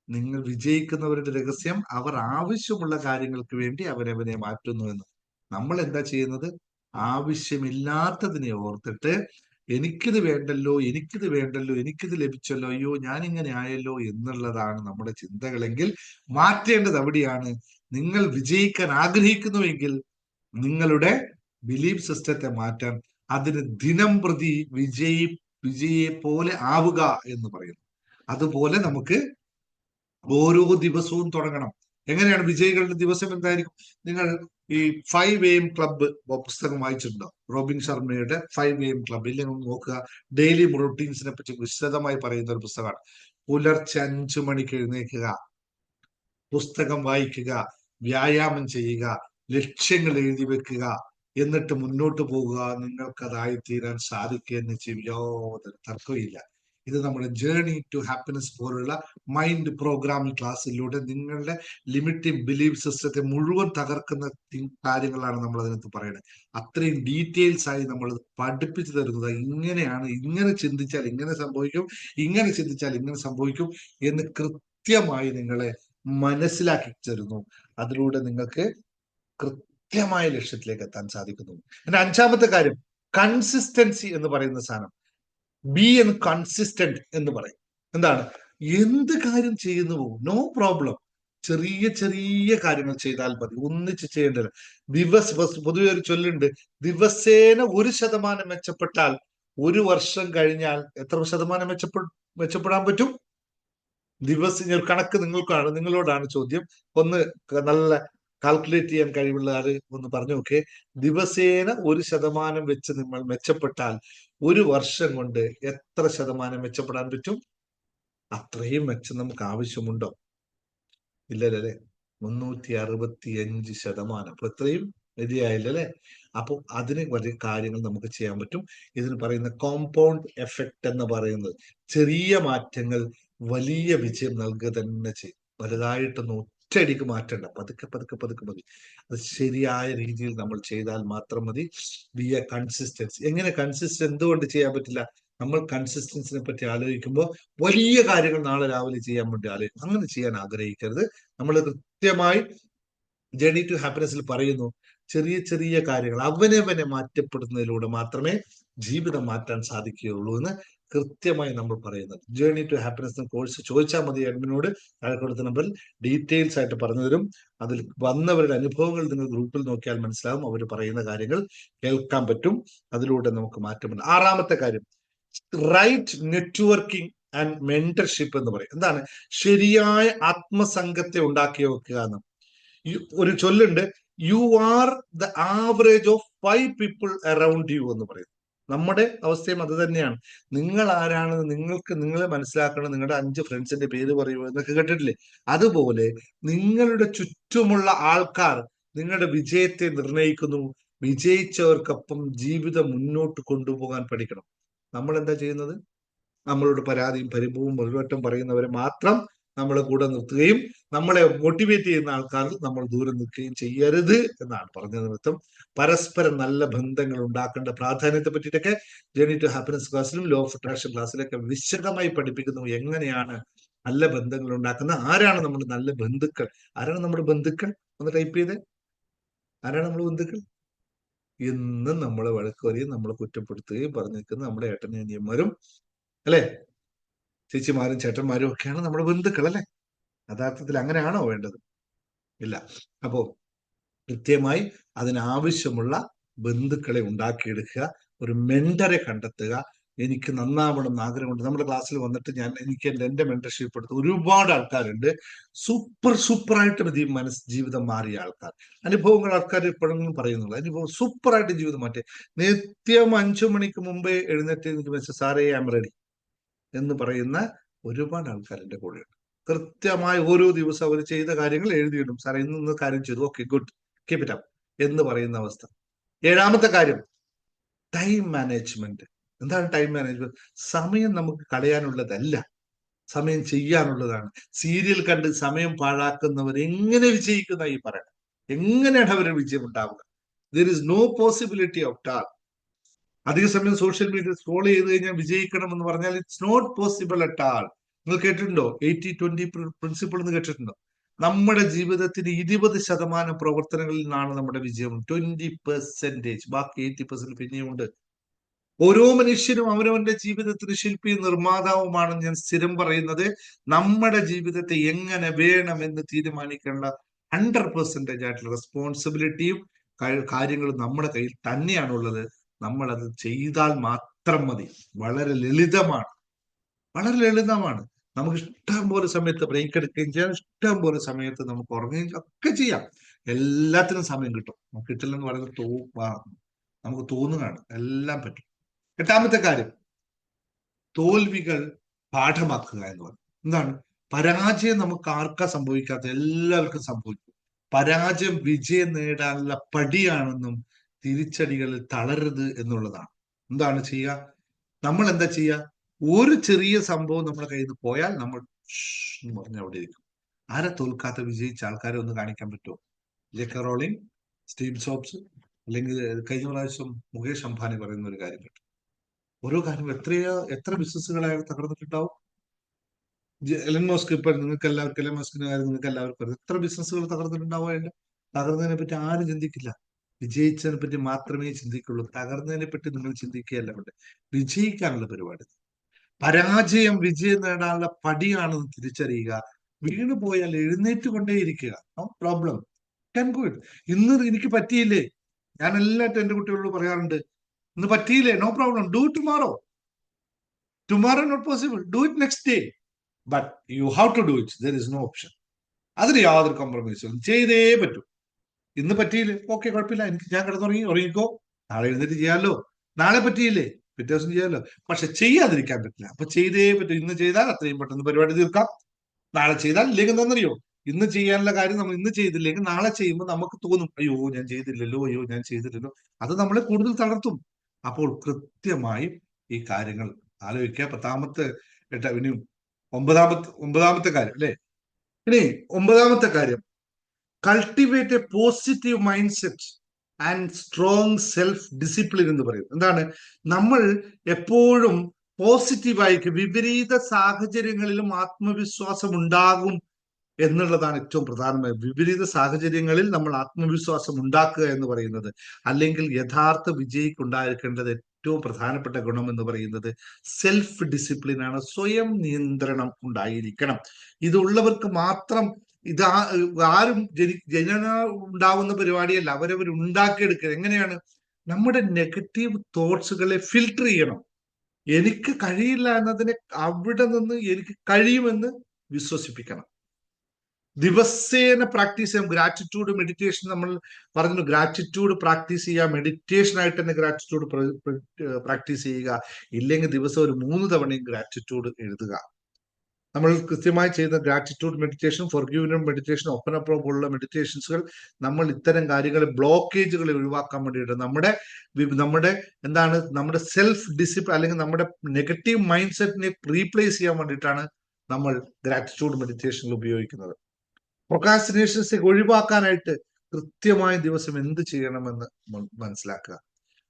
നിങ്ങൾ വിജയിക്കുന്നവരുടെ രഹസ്യം അവർ ആവശ്യമുള്ള കാര്യങ്ങൾക്ക് വേണ്ടി അവനവനെ മാറ്റുന്നു എന്ന്. നമ്മൾ എന്താ ചെയ്യുന്നത്? ആവശ്യമില്ലാത്തതിനെ ഓർത്തിട്ട് എനിക്കിത് വേണ്ടല്ലോ എനിക്കിത് വേണ്ടല്ലോ എനിക്കിത് ലഭിച്ചല്ലോ അയ്യോ ഞാൻ ഇങ്ങനെ ആയല്ലോ എന്നുള്ളതാണ് നമ്മുടെ ചിന്തകളെങ്കിൽ മാറ്റേണ്ടത് അവിടെയാണ്. നിങ്ങൾ വിജയിക്കാൻ ആഗ്രഹിക്കുന്നുവെങ്കിൽ നിങ്ങളുടെ ബിലീഫ് സിസ്റ്റത്തെ മാറ്റാൻ അതിന് ദിനം പ്രതി വിജയി വിജയെ പോലെ ആവുക എന്ന് പറയുന്നു. അതുപോലെ നമുക്ക് ഓരോ ദിവസവും തുടങ്ങണം. എങ്ങനെയാണ് വിജയികളുടെ ദിവസം എന്തായിരിക്കും? നിങ്ങൾ ഈ ഫൈവ് എം ക്ലബ്ബ് പുസ്തകം വായിച്ചിട്ടുണ്ടോ? റോബിൻ ശർമ്മയുടെ ഫൈവ് എം ക്ലബ്ബ് ഇല്ലെങ്കിൽ നോക്കുക. ഡെയിലി റൊട്ടീൻസിനെ പറ്റി വിശദമായി പറയുന്ന ഒരു പുസ്തകമാണ്. പുലർച്ചെ അഞ്ചു മണിക്ക് എഴുന്നേൽക്കുക. പുസ്തകം വായിക്കുക. വ്യായാമം ചെയ്യുക. ലക്ഷ്യങ്ങൾ എഴുതി വെക്കുക. എന്നിട്ട് മുന്നോട്ട് പോകുക. നിങ്ങൾക്ക് അതായി തീരാൻ സാധിക്കുക എന്ന് ചെയ്യും യാതൊരു തർക്കമില്ല ഇത് നമ്മുടെ ജേർണി ടു ഹാപ്പിനെസ് പോലുള്ള മൈൻഡ് പ്രോഗ്രാമിംഗ് ക്ലാസ്സിലൂടെ നിങ്ങളുടെ ലിമിറ്റിംഗ് ബിലീഫ് സിസ്റ്റത്തെ മുഴുവൻ തകർക്കുന്ന കാര്യങ്ങളാണ് നമ്മൾ അതിനകത്ത് പറയുന്നത്. അത്രയും ഡീറ്റെയിൽസ് ആയി നമ്മൾ പഠിപ്പിച്ചു തരുന്നത് ഇങ്ങനെയാണ്. ഇങ്ങനെ ചിന്തിച്ചാൽ ഇങ്ങനെ സംഭവിക്കും. ഇങ്ങനെ ചിന്തിച്ചാൽ ഇങ്ങനെ സംഭവിക്കും എന്ന് കൃത്യമായി നിങ്ങളെ മനസ്സിലാക്കി തരുന്നു. അതിലൂടെ നിങ്ങൾക്ക് കൃത്യമായ ലക്ഷ്യത്തിലേക്ക് എത്താൻ സാധിക്കുന്നു. എന്റെ അഞ്ചാമത്തെ കാര്യം കൺസിസ്റ്റൻസി എന്ന് പറയുന്ന സാധനം. ബി എൻ കൺസിസ്റ്റന്റ് എന്ന് പറയും. എന്താണ്? എന്ത് കാര്യം ചെയ്യുന്നുവോ നോ പ്രോബ്ലം ചെറിയ ചെറിയ കാര്യങ്ങൾ ചെയ്താൽ മതി. ഒന്നിച്ച് ചെയ്യേണ്ടത് ദിവസ പൊതുവെ ഒരു ചൊല്ലുണ്ട്. ദിവസേന ഒരു ശതമാനം മെച്ചപ്പെട്ടാൽ ഒരു വർഷം കഴിഞ്ഞാൽ എത്ര ശതമാനം മെച്ചപ്പെ മെച്ചപ്പെടാൻ പറ്റും? ദിവസം കണക്ക് നിങ്ങൾക്കാണ് നിങ്ങളോടാണ് ചോദ്യം. ഒന്ന് നല്ല കാൽക്കുലേറ്റ് ചെയ്യാൻ കഴിവുള്ള ആര് ഒന്ന് പറഞ്ഞു നോക്കേ. ദിവസേന ഒരു ശതമാനം വെച്ച് നിങ്ങൾ മെച്ചപ്പെട്ടാൽ ഒരു വർഷം കൊണ്ട് എത്ര ശതമാനം മെച്ചപ്പെടാൻ പറ്റും? അത്രയും മെച്ചം നമുക്ക് ആവശ്യമുണ്ടോ? ഇല്ലല്ലേ മുന്നൂറ്റി അറുപത്തി അഞ്ച് ശതമാനം. അപ്പൊ ഇത്രയും മതിയായില്ലല്ലേ? അപ്പോൾ അതിന് വലിയ കാര്യങ്ങൾ നമുക്ക് ചെയ്യാൻ പറ്റും. ഇതിന് പറയുന്ന കോമ്പൗണ്ട് എഫക്റ്റ് എന്ന് പറയുന്നത് ചെറിയ മാറ്റങ്ങൾ വലിയ വിജയം നൽകുക തന്നെ ചെയ്യും. വലുതായിട്ടൊന്നും ഒറ്റയടിക്ക് മാറ്റണ്ട. പതുക്കെ പതുക്കെ പതുക്കെ മതി. അത് ശരിയായ രീതിയിൽ നമ്മൾ ചെയ്താൽ മാത്രം മതി. ബി എ കൺസിസ്റ്റൻസി എങ്ങനെ കൺസിസ്റ്റൻസ് എന്തുകൊണ്ട് ചെയ്യാൻ പറ്റില്ല? നമ്മൾ കൺസിസ്റ്റൻസിനെ പറ്റി ആലോചിക്കുമ്പോൾ വലിയ കാര്യങ്ങൾ നാളെ രാവിലെ ചെയ്യാൻ വേണ്ടി ആലോചിക്കും. അങ്ങനെ ചെയ്യാൻ ആഗ്രഹിക്കരുത്. നമ്മൾ കൃത്യമായി ജേണി ടു ഹാപ്പിനെസ്സിൽ പറയുന്നു. ചെറിയ ചെറിയ കാര്യങ്ങൾ അവനവനെ മാറ്റപ്പെടുന്നതിലൂടെ മാത്രമേ ജീവിതം മാറ്റാൻ സാധിക്കുകയുള്ളൂ എന്ന് കൃത്യമായി നമ്മൾ പറയുന്നത്. ജേണി ടു ഹാപ്പിനെസ് കോഴ്സ് ചോദിച്ചാൽ മതി അഡ്മിനോട്. താഴെ കൊടുത്ത നമ്പറിൽ ഡീറ്റെയിൽസ് ആയിട്ട് പറഞ്ഞു തരും. അതിൽ വന്നവരുടെ അനുഭവങ്ങൾ നിങ്ങൾ ഗ്രൂപ്പിൽ നോക്കിയാൽ മനസ്സിലാവും. അവർ പറയുന്ന കാര്യങ്ങൾ കേൾക്കാൻ പറ്റും. അതിലൂടെ നമുക്ക് മാറ്റമുണ്ട് ആറാമത്തെ കാര്യം. റൈറ്റ് നെറ്റ്വർക്കിംഗ് ആൻഡ് മെന്റർഷിപ്പ് എന്ന് പറയും. എന്താണ്? ശരിയായ ആത്മസംഘത്തെ ഉണ്ടാക്കി വെക്കുക എന്ന്. ഒരു ചൊല്ലുണ്ട്. You are the average of five people around you എന്ന് പറയും. നമ്മുടെ അവസ്ഥയും അത് തന്നെയാണ്. നിങ്ങൾ ആരാണെന്ന് നിങ്ങൾക്ക് നിങ്ങളെ മനസ്സിലാക്കണം. നിങ്ങളുടെ അഞ്ച് ഫ്രണ്ട്സിന്റെ പേര് പറയുമോ എന്നൊക്കെ കേട്ടിട്ടില്ലേ? അതുപോലെ നിങ്ങളുടെ ചുറ്റുമുള്ള ആൾക്കാർ നിങ്ങളുടെ വിജയത്തെ നിർണയിക്കുന്നു. വിജയിച്ചവർക്കൊപ്പം ജീവിതം മുന്നോട്ട് കൊണ്ടുപോകാൻ പഠിക്കണം. നമ്മൾ എന്താ ചെയ്യുന്നത്? നമ്മളോട് പരാതിയും പരിഭവവും മുഴുവറ്റം പറയുന്നവരെ മാത്രം നമ്മളെ കൂടെ നിർത്തുകയും നമ്മളെ മോട്ടിവേറ്റ് ചെയ്യുന്ന ആൾക്കാർ നമ്മൾ ദൂരെ നിൽക്കുകയും ചെയ്യരുത് എന്നാണ് പറഞ്ഞ നിമിത്തം. പരസ്പരം നല്ല ബന്ധങ്ങൾ ഉണ്ടാക്കേണ്ട പ്രാധാന്യത്തെ പറ്റിയിട്ടൊക്കെ ജേണി ടു ഹാപ്പിനെസ് ക്ലാസ്സിലും ലോ ഓഫ് അട്രാക്ഷൻ ക്ലാസ്സിലൊക്കെ വിശദമായി പഠിപ്പിക്കുന്നു എങ്ങനെയാണ് നല്ല ബന്ധങ്ങൾ ഉണ്ടാക്കുന്ന ആരാണ് നമ്മുടെ നല്ല ബന്ധുക്കൾ? ആരാണ് നമ്മുടെ ബന്ധുക്കൾ? ഒന്ന് ടൈപ്പ് ചെയ്തേ. ആരാണ് നമ്മുടെ ബന്ധുക്കൾ? എന്നും നമ്മളെ വഴക്ക് നമ്മളെ കുറ്റപ്പെടുത്തുകയും പറഞ്ഞു നിൽക്കുന്ന നമ്മുടെ ഏട്ടനിയന്മാരും അല്ലെ? ചേച്ചിമാരും ചേട്ടന്മാരും ഒക്കെയാണ് നമ്മുടെ ബന്ധുക്കൾ അല്ലെ? യഥാർത്ഥത്തിൽ അങ്ങനെയാണോ വേണ്ടത്? ഇല്ല. അപ്പോ കൃത്യമായി അതിനാവശ്യമുള്ള ബന്ധുക്കളെ ഉണ്ടാക്കിയെടുക്കുക ഒരു മെന്ററെ കണ്ടെത്തുക എനിക്ക് നന്നാവണം എന്ന് ആഗ്രഹമുണ്ട്. നമ്മുടെ ക്ലാസ്സിൽ വന്നിട്ട് ഞാൻ എനിക്ക് എന്റെ മെന്റർഷിപ്പ് എടുത്ത് ഒരുപാട് ആൾക്കാരുണ്ട്. സൂപ്പർ സൂപ്പറായിട്ട് മനസ്സ് ജീവിതം മാറിയ ആൾക്കാർ. അനുഭവങ്ങൾ ആൾക്കാർ എപ്പോഴെങ്കിലും പറയുന്നുള്ളൂ. അനുഭവം സൂപ്പറായിട്ട് ജീവിതം മാറ്റി. നിത്യം അഞ്ചു മണിക്ക് മുമ്പേ എഴുന്നേറ്റ് എനിക്ക് വെച്ച സാറേ ഐ ആം റെഡി. എന്ന് പറയുന്ന ഒരുപാട് ആൾക്കാർ എന്റെ കൂടെയുണ്ട്. കൃത്യമായി ഓരോ ദിവസം അവർ ചെയ്ത കാര്യങ്ങൾ എഴുതിയിടും. സാറേ ഇന്ന് ഇന്ന് കാര്യം ചെയ്തു. Okay good. Keep it up എന്ന് പറയുന്ന അവസ്ഥ. ഏഴാമത്തെ കാര്യം ടൈം മാനേജ്മെന്റ് എന്താണ് ടൈം മാനേജ്മെന്റ് സമയം നമുക്ക് കളയാനുള്ളതല്ല. സമയം ചെയ്യാനുള്ളതാണ്. സീരിയൽ കണ്ട് സമയം പാഴാക്കുന്നവർ എങ്ങനെ വിജയിക്കുന്ന ഈ പറയണം എങ്ങനെയാണ് അവർ വിജയം ഉണ്ടാവുക? There is no possibility of tar അധിക സമയം സോഷ്യൽ മീഡിയ സ്ക്രോൾ ചെയ്ത് കഴിഞ്ഞാൽ വിജയിക്കണം എന്ന് പറഞ്ഞാൽ it's not possible at all നിങ്ങൾ കേട്ടിട്ടുണ്ടോ? എയ്റ്റി ട്വന്റി പ്രിൻസിപ്പിൾ എന്ന് കേട്ടിട്ടുണ്ടോ? നമ്മുടെ ജീവിതത്തിന് ഇരുപത് ശതമാനം പ്രവർത്തനങ്ങളിൽ നിന്നാണ് നമ്മുടെ വിജയം. ട്വന്റി പെർസെന്റേജ് ബാക്കി എയ്റ്റി പെർസെന്റ് പിന്നെയും ഉണ്ട്. ഓരോ മനുഷ്യനും അവനവന്റെ ജീവിതത്തിന് ശില്പിയും നിർമ്മാതാവുമാണ് ഞാൻ സ്ഥിരം പറയുന്നത്. നമ്മുടെ ജീവിതത്തെ എങ്ങനെ വേണമെന്ന് തീരുമാനിക്കേണ്ട ഹൺഡ്രഡ് പെർസെന്റേജ് ആയിട്ടുള്ള റെസ്പോൺസിബിലിറ്റിയും കാര്യങ്ങളും നമ്മുടെ കയ്യിൽ തന്നെയാണുള്ളത്. നമ്മൾ അത് ചെയ്താൽ മാത്രം മതി. വളരെ ലളിതമാണ്. വളരെ ലളിതമാണ്. നമുക്ക് ഇഷ്ടം പോലെ സമയത്ത് ബ്രേക്ക് എടുക്കുകയും ചെയ്യാം. ഇഷ്ടം പോലെ സമയത്ത് നമുക്ക് ഉറങ്ങുകയും ഒക്കെ ചെയ്യാം. എല്ലാത്തിനും സമയം കിട്ടും. നമുക്ക് കിട്ടില്ലെന്ന് പറയുന്നത് തോ നമുക്ക് തോന്നുകയാണ്. എല്ലാം പറ്റും. എട്ടാമത്തെ കാര്യം. തോൽവികൾ പാഠമാക്കുക എന്ന് പറയും. എന്താണ്? പരാജയം നമുക്ക് ആർക്കാ സംഭവിക്കാത്ത എല്ലാവർക്കും സംഭവിക്കും. പരാജയം വിജയം നേടാനുള്ള പടിയാണെന്നും തിരിച്ചടികളിൽ തളരരുത് എന്നുള്ളതാണ്. എന്താണ് ചെയ്യുക? നമ്മൾ എന്താ ചെയ്യുക? ഒരു ചെറിയ സംഭവം നമ്മുടെ കയ്യിൽ നിന്ന് പോയാൽ നമ്മൾ പറഞ്ഞ് അവിടെ ഇരിക്കും. ആരെ തോൽക്കാത്ത വിജയിച്ച ആൾക്കാരെ ഒന്ന് കാണിക്കാൻ പറ്റുമോ? ജെക്ക റോളിംഗ് സ്റ്റീവ് ജോബ്സ് അല്ലെങ്കിൽ കഴിഞ്ഞ പ്രാവശ്യം മുകേഷ് അംബാനി പറയുന്ന ഒരു കാര്യം കേട്ടു. ഓരോ കാര്യം എത്രയോ എത്ര ബിസിനസ്സുകൾ തകർന്നിട്ടുണ്ടാവും? എലൻ മോസ്ക് ഇപ്പൊ നിങ്ങൾക്ക് എല്ലാവർക്കും എലൻ മോസ്കിന്റെ കാര്യം നിങ്ങൾക്ക് എല്ലാവർക്കും എത്ര ബിസിനസ്സുകൾ തകർന്നിട്ടുണ്ടാവും അയാളുടെ തകർന്നതിനെ പറ്റി ആരും ചിന്തിക്കില്ല. വിജയിച്ചതിനെ പറ്റി മാത്രമേ ചിന്തിക്കുള്ളൂ. തകർന്നതിനെ പറ്റി നിങ്ങൾ ചിന്തിക്കുകയല്ല വേണ്ടത് വിജയിക്കാനുള്ള പരിപാടി. പരാജയം വിജയം നേടാനുള്ള പടിയാണെന്ന് തിരിച്ചറിയുക. വീണു പോയാൽ എഴുന്നേറ്റ് കൊണ്ടേയിരിക്കുക നോ പ്രോബ്ലം ക്യാൻ ഗുഡ് ഇന്ന് എനിക്ക് പറ്റിയില്ലേ? ഞാൻ എല്ലാറ്റും എന്റെ കുട്ടികളോട് പറയാറുണ്ട്. ഇന്ന് പറ്റിയില്ലേ? No problem do tomorrow tomorrow not possible do it next day but you have to do it there is no option അതിന് യാതൊരു കോംപ്രമൈസും ചെയ്തേ പറ്റൂ. ഇന്ന് പറ്റിയില്ലേ? ഓക്കെ കുഴപ്പമില്ല. എനിക്ക് ഞാൻ കിടന്നുറങ്ങി ഉറങ്ങിക്കോ. നാളെ എഴുന്നേറ്റ് ചെയ്യാമല്ലോ നാളെ പറ്റിയില്ലേ? പിറ്റേ ദിവസം ചെയ്യാമല്ലോ പക്ഷെ ചെയ്യാതിരിക്കാൻ പറ്റില്ല. അപ്പൊ ചെയ്തേ പറ്റും. ഇന്ന് ചെയ്താൽ അത്രയും പെട്ടെന്ന് പരിപാടി തീർക്കാം. നാളെ ചെയ്താൽ ഇല്ലെങ്കിൽ എന്താണെന്നറിയോ? ഇന്ന് ചെയ്യാനുള്ള കാര്യം നമ്മൾ ഇന്ന് ചെയ്തില്ലെങ്കിൽ നാളെ ചെയ്യുമ്പോൾ നമുക്ക് തോന്നും അയ്യോ ഞാൻ ചെയ്തില്ലല്ലോ അയ്യോ ഞാൻ ചെയ്തില്ലല്ലോ. അത് നമ്മളെ കൂടുതൽ തളർത്തും. അപ്പോൾ കൃത്യമായി ഈ കാര്യങ്ങൾ ആലോചിക്കുക. പത്താമത്തെ ഇനി ഒമ്പതാമത്തെ ഒമ്പതാമത്തെ കാര്യം അല്ലെ? ഇനി ഒമ്പതാമത്തെ കാര്യം. Cultivate a positive mindset and strong self discipline എന്ന് പറയും എന്താണ്? നമ്മൾ എപ്പോഴും പോസിറ്റീവായിരിക്കും വിപരീത സാഹചര്യങ്ങളിലും ആത്മവിശ്വാസം ഉണ്ടാകും എന്നുള്ളതാണ് ഏറ്റവും പ്രധാനമായി. വിപരീത സാഹചര്യങ്ങളിൽ നമ്മൾ ആത്മവിശ്വാസം ഉണ്ടാക്കുക എന്ന് പറയുന്നത് അല്ലെങ്കിൽ യഥാർത്ഥ വിജയിക്കുണ്ടായിരിക്കേണ്ടത് ഏറ്റവും പ്രധാനപ്പെട്ട ഗുണം എന്ന് പറയുന്നത് സെൽഫ് ഡിസിപ്ലിൻ ആണ്. സ്വയം നിയന്ത്രണം ഉണ്ടായിരിക്കണം. ഇതുള്ളവർക്ക് മാത്രം ഇത് ആരും ജനി ജനന ഉണ്ടാവുന്ന പരിപാടിയല്ല അവരവർ ഉണ്ടാക്കിയെടുക്കുക എങ്ങനെയാണ്? നമ്മുടെ നെഗറ്റീവ് തോട്ട്സുകളെ ഫിൽട്ടർ ചെയ്യണം. എനിക്ക് കഴിയില്ല എന്നതിനെ അവിടെ നിന്ന് എനിക്ക് കഴിയുമെന്ന് വിശ്വസിപ്പിക്കണം. ദിവസേന പ്രാക്ടീസ് ചെയ്യാം. ഗ്രാറ്റിറ്റ്യൂഡ് മെഡിറ്റേഷൻ നമ്മൾ പറഞ്ഞു ഗ്രാറ്റിറ്റ്യൂഡ് പ്രാക്ടീസ് ചെയ്യുക മെഡിറ്റേഷൻ ആയിട്ട് തന്നെ ഗ്രാറ്റിറ്റ്യൂഡ് പ്രാക്ടീസ് ചെയ്യുക. ഇല്ലെങ്കിൽ ദിവസം ഒരു മൂന്ന് തവണയും ഗ്രാറ്റിറ്റ്യൂഡ് എഴുതുക. നമ്മൾ കൃത്യമായി ചെയ്യുന്ന ഗ്രാറ്റിറ്റ്യൂഡ് മെഡിറ്റേഷൻ ഫോർഗ്യൂവിനും മെഡിറ്റേഷൻ ഒപ്പനപ്പുറം പോലുള്ള മെഡിറ്റേഷൻസുകൾ നമ്മൾ ഇത്തരം കാര്യങ്ങളെ ബ്ലോക്കേജുകളെ ഒഴിവാക്കാൻ വേണ്ടിയിട്ട് നമ്മുടെ നമ്മുടെ എന്താണ് നമ്മുടെ സെൽഫ് ഡിസിപ്ലിൻ അല്ലെങ്കിൽ നമ്മുടെ നെഗറ്റീവ് മൈൻഡ് സെറ്റിനെ റീപ്ലേസ് ചെയ്യാൻ വേണ്ടിയിട്ടാണ് നമ്മൾ ഗ്രാറ്റിറ്റ്യൂഡ് മെഡിറ്റേഷനിൽ ഉപയോഗിക്കുന്നത്. പ്രൊക്കാസിനേഷൻസ് ഒഴിവാക്കാനായിട്ട് കൃത്യമായ ദിവസം എന്ത് ചെയ്യണമെന്ന് മനസ്സിലാക്കുക.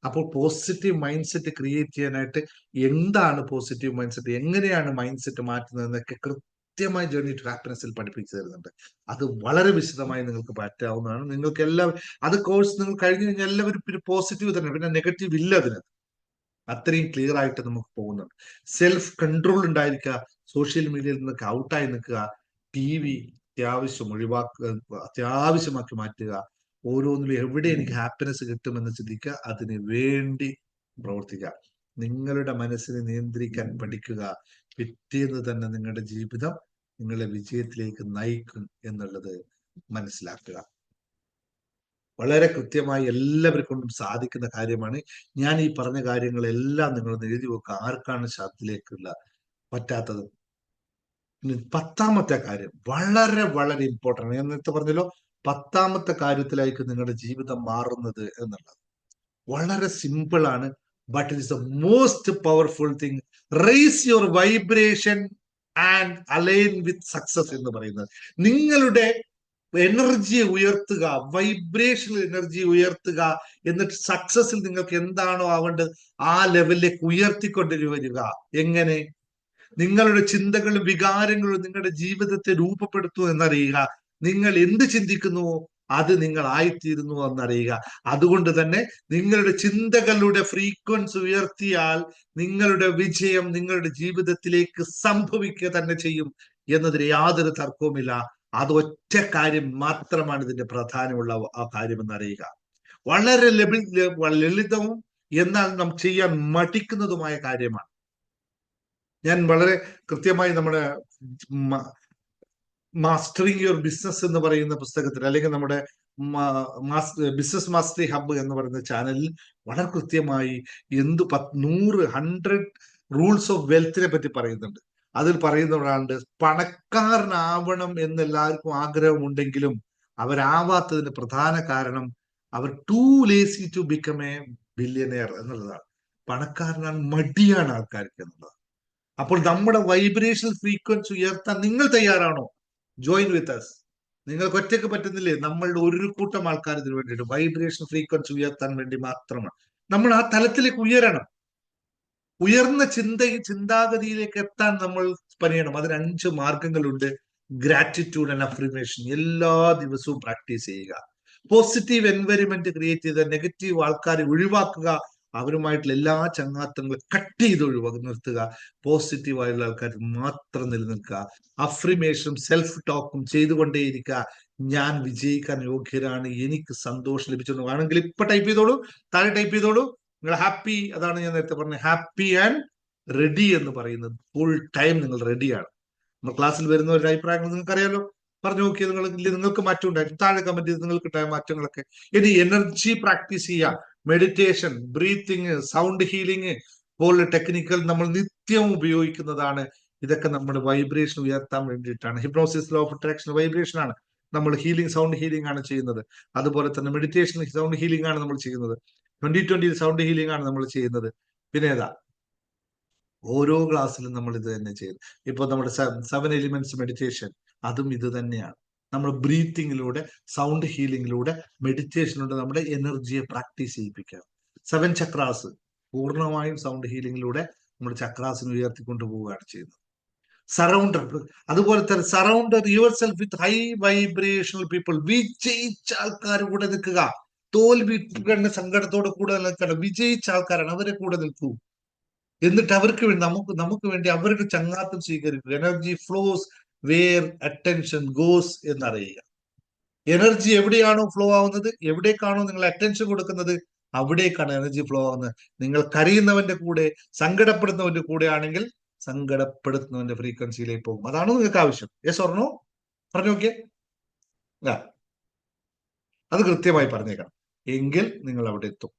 അപ്പോൾ പോസിറ്റീവ് മൈൻഡ് സെറ്റ് ക്രിയേറ്റ് ചെയ്യാനായിട്ട് എന്താണ് പോസിറ്റീവ് മൈൻഡ് സെറ്റ് എങ്ങനെയാണ് മൈൻഡ് സെറ്റ് മാറ്റുന്നത് എന്നൊക്കെ കൃത്യമായി ജേർണി ടു ഹാപ്പിനെസ്സിൽ പഠിപ്പിച്ചു തരുന്നുണ്ട്. അത് വളരെ വിശദമായി നിങ്ങൾക്ക് പറ്റാവുന്നതാണ്. നിങ്ങൾക്ക് എല്ലാ അത് കോഴ്സ് നിങ്ങൾ കഴിഞ്ഞു കഴിഞ്ഞാൽ എല്ലാവരും പിന്നെ പോസിറ്റീവ് തന്നെ പിന്നെ നെഗറ്റീവ് ഇല്ല അതിന് അത്രയും ക്ലിയർ ആയിട്ട് നമുക്ക് പോകുന്നുണ്ട്. സെൽഫ് കൺട്രോൾ ഉണ്ടായിരിക്കുക സോഷ്യൽ മീഡിയയിൽ നിന്നൊക്കെ ഔട്ടായി നിൽക്കുക ടി വി അത്യാവശ്യം ഒഴിവാക്കുക അത്യാവശ്യമാക്കി മാറ്റുക ഓരോന്നിലും എവിടെ എനിക്ക് ഹാപ്പിനെസ് കിട്ടുമെന്ന് ചിന്തിക്കുക അതിന് വേണ്ടി പ്രവർത്തിക്കുക. നിങ്ങളുടെ മനസ്സിനെ നിയന്ത്രിക്കാൻ പഠിക്കുക. പിറ്റേന്ന് തന്നെ നിങ്ങളുടെ ജീവിതം നിങ്ങളെ വിജയത്തിലേക്ക് നയിക്കും എന്നുള്ളത് മനസ്സിലാക്കുക. വളരെ കൃത്യമായി എല്ലാവരെ കൊണ്ടും സാധിക്കുന്ന കാര്യമാണ്. ഞാൻ ഈ പറഞ്ഞ കാര്യങ്ങളെല്ലാം നിങ്ങൾ എഴുതി വെക്കുക. ആർക്കാണ് ശബ്ദത്തിലേക്കുള്ള പറ്റാത്തത്? പത്താമത്തെ കാര്യം വളരെ വളരെ ഇമ്പോർട്ടന്റ് ഞാൻ നേരത്തെ പറഞ്ഞല്ലോ പത്താമത്തെ കാര്യത്തിലായിരിക്കും നിങ്ങളുടെ ജീവിതം മാറുന്നത് എന്നുള്ളത്. വളരെ സിമ്പിൾ ആണ് but it is the most powerful thing raise your vibration and align with success എന്ന് പറയുന്നത്. നിങ്ങളുടെ എനർജി ഉയർത്തുക വൈബ്രേഷൻ എനർജി ഉയർത്തുക എന്നിട്ട് സക്സസിൽ നിങ്ങൾക്ക് എന്താണോ ആവേണ്ടത് ആ ലെവലിലേക്ക് ഉയർത്തിക്കൊണ്ടു വരിക എങ്ങനെ? നിങ്ങളുടെ ചിന്തകളും വികാരങ്ങളും നിങ്ങളുടെ ജീവിതത്തെ രൂപപ്പെടുത്തു എന്നറിയുക. നിങ്ങൾ എന്ത് ചിന്തിക്കുന്നുവോ അത് നിങ്ങൾ ആയിത്തീരുന്നു എന്നറിയുക. അതുകൊണ്ട് തന്നെ നിങ്ങളുടെ ചിന്തകളുടെ ഫ്രീക്വൻസ് ഉയർത്തിയാൽ നിങ്ങളുടെ വിജയം നിങ്ങളുടെ ജീവിതത്തിലേക്ക് സംഭവിക്കുക തന്നെ ചെയ്യും എന്നതിന് യാതൊരു തർക്കവുമില്ല. അത് ഒറ്റ കാര്യം മാത്രമാണ് ഇതിന്റെ പ്രധാനമുള്ള ആ കാര്യം എന്നറിയുക. വളരെ ലഭി ലളിതവും എന്നാൽ നാം ചെയ്യാൻ മടിക്കുന്നതുമായ കാര്യമാണ്. ഞാൻ വളരെ കൃത്യമായി നമ്മുടെ മാസ്റ്ററിങ് യുവർ ബിസിനസ് എന്ന് പറയുന്ന പുസ്തകത്തിൽ അല്ലെങ്കിൽ നമ്മുടെ ബിസിനസ് മാസ്റ്ററി ഹബ്ബ് എന്ന് പറയുന്ന ചാനലിൽ വളരെ കൃത്യമായി എന്ത് പത്ത് നൂറ് ഹൺഡ്രഡ് റൂൾസ് ഓഫ് വെൽത്തിനെ പറ്റി പറയുന്നുണ്ട്. അതിൽ പറയുന്നവരാണ് പണക്കാരനാവണം എന്ന് എല്ലാവർക്കും ആഗ്രഹമുണ്ടെങ്കിലും അവരാവാത്തതിന് പ്രധാന കാരണം അവർ too lazy to become a billionaire എന്നുള്ളതാണ്. പണക്കാരനാണ് മടിയാണ് ആൾക്കാർക്ക് എന്നുള്ളത്. അപ്പോൾ നമ്മുടെ വൈബ്രേഷൻ ഫ്രീക്വൻസി ഉയർത്താൻ നിങ്ങൾ തയ്യാറാണോ? ജോയിൻ വിത്ത് അസ് നിങ്ങൾക്ക് ഒറ്റയ്ക്ക് പറ്റുന്നില്ലേ? നമ്മളുടെ ഒരു കൂട്ടം ആൾക്കാർ ഇതിനു വേണ്ടിയിട്ട് വൈബ്രേഷൻ ഫ്രീക്വൻസി ഉയർത്താൻ വേണ്ടി മാത്രമാണ്. നമ്മൾ ആ തലത്തിലേക്ക് ഉയരണം. ഉയർന്ന ചിന്ത ചിന്താഗതിയിലേക്ക് എത്താൻ നമ്മൾ പണിയണം. അതിന് അഞ്ച് മാർഗങ്ങളുണ്ട്. ഗ്രാറ്റിറ്റ്യൂഡ് ആൻഡ് അഫ്രിമേഷൻ എല്ലാ ദിവസവും പ്രാക്ടീസ് ചെയ്യുക. പോസിറ്റീവ് എൻവയറിമെന്റ് ക്രിയേറ്റ് ചെയ്ത് നെഗറ്റീവ് ആൾക്കാരെ ഒഴിവാക്കുക. അവരുമായിട്ടുള്ള എല്ലാ ചങ്ങാത്തങ്ങളും കട്ട് ചെയ്ത് ഒഴിവാക്കി നിർത്തുക. പോസിറ്റീവ് ആയിട്ടുള്ള ആൾക്കാർ മാത്രം നിലനിൽക്കുക. അഫ്രിമേഷനും സെൽഫ് ടോക്കും ചെയ്തുകൊണ്ടേയിരിക്കുക. ഞാൻ വിജയിക്കാൻ യോഗ്യരാണ്. എനിക്ക് സന്തോഷം ലഭിച്ചു ആണെങ്കിൽ ഇപ്പൊ ടൈപ്പ് ചെയ്തോളൂ. താഴെ ടൈപ്പ് ചെയ്തോളൂ. നിങ്ങൾ ഹാപ്പി അതാണ് ഞാൻ നേരത്തെ പറഞ്ഞത്. ഹാപ്പി ആൻഡ് റെഡി എന്ന് പറയുന്നത്. ഫുൾ ടൈം നിങ്ങൾ റെഡിയാണ് നമ്മൾ ക്ലാസ്സിൽ വരുന്നവരുടെ അഭിപ്രായങ്ങൾ നിങ്ങൾക്ക് അറിയാലോ പറഞ്ഞു നോക്കിയത് നിങ്ങൾ നിങ്ങൾക്ക് മാറ്റം ഉണ്ടായിരുന്നു താഴെ കമന്റ് ചെയ്ത് നിങ്ങൾക്ക് മാറ്റങ്ങളൊക്കെ. ഇനി എനർജി പ്രാക്ടീസ് ചെയ്യുക. മെഡിറ്റേഷൻ ബ്രീത്തിങ് സൗണ്ട് ഹീലിംഗ് പോലുള്ള ടെക്നിക്കൽ നമ്മൾ നിത്യം ഉപയോഗിക്കുന്നതാണ്. ഇതൊക്കെ നമ്മുടെ വൈബ്രേഷൻ ഉയർത്താൻ വേണ്ടിയിട്ടാണ്. Hypnosis law of attraction vibration ആണ് നമ്മൾ ഹീലിംഗ് സൗണ്ട് ഹീലിംഗ് ആണ് ചെയ്യുന്നത്. അതുപോലെ തന്നെ മെഡിറ്റേഷൻ സൗണ്ട് ഹീലിംഗ് ആണ് നമ്മൾ ചെയ്യുന്നത്. ട്വന്റി ട്വന്റി സൗണ്ട് ഹീലിംഗ് ആണ് നമ്മൾ ചെയ്യുന്നത്. പിന്നെ ഏതാ? ഓരോ ക്ലാസ്സിലും നമ്മൾ ഇത് തന്നെ ചെയ്യുന്നത് ഇപ്പൊ നമ്മുടെ സെവൻ എലിമെന്റ്സ് മെഡിറ്റേഷൻ അതും ഇത് തന്നെയാണ്. നമ്മൾ ബ്രീത്തിങ്ങിലൂടെ സൗണ്ട് ഹീലിംഗിലൂടെ മെഡിറ്റേഷനിലൂടെ നമ്മുടെ എനർജിയെ പ്രാക്ടീസ് ചെയ്യിപ്പിക്കുക. സെവൻ ചക്രാസ് പൂർണമായും സൗണ്ട് ഹീലിംഗിലൂടെ നമ്മുടെ ചക്രാസിനെ ഉയർത്തിക്കൊണ്ടു പോവുകയാണ് ചെയ്യുന്നത്. സറൗണ്ടർ അതുപോലെ തന്നെ surround yourself with high vibrational people വിജയിച്ച ആൾക്കാർ കൂടെ നിൽക്കുക. തോൽവി സങ്കടത്തോടെ കൂടെ നിൽക്കണം വിജയിച്ച ആൾക്കാരാണ് അവരെ കൂടെ നിൽക്കൂ. എന്നിട്ട് അവർക്ക് വേണ്ടി നമുക്ക് നമുക്ക് വേണ്ടി അവരുടെ ചങ്ങാത്തം സ്വീകരിക്കുക. Energy flows where attention goes എന്നറിയുക. Energy എവിടെയാണോ ഫ്ലോ ആവുന്നത് എവിടേക്കാണോ നിങ്ങൾ അറ്റൻഷൻ കൊടുക്കുന്നത് അവിടേക്കാണ് എനർജി ഫ്ലോ ആവുന്നത്. നിങ്ങൾ കരയുന്നവന്റെ കൂടെ സങ്കടപ്പെടുന്നവന്റെ കൂടെ ആണെങ്കിൽ സങ്കടപ്പെടുത്തുന്നവന്റെ ഫ്രീക്വൻസിയിലേക്ക് പോകും. അതാണ് നിങ്ങൾക്ക് ആവശ്യം. യെസ് ഓർണോ പറഞ്ഞു നോക്കിയേ. അത് കൃത്യമായി പറഞ്ഞേക്കണം. എങ്കിൽ നിങ്ങൾ അവിടെ എത്തും.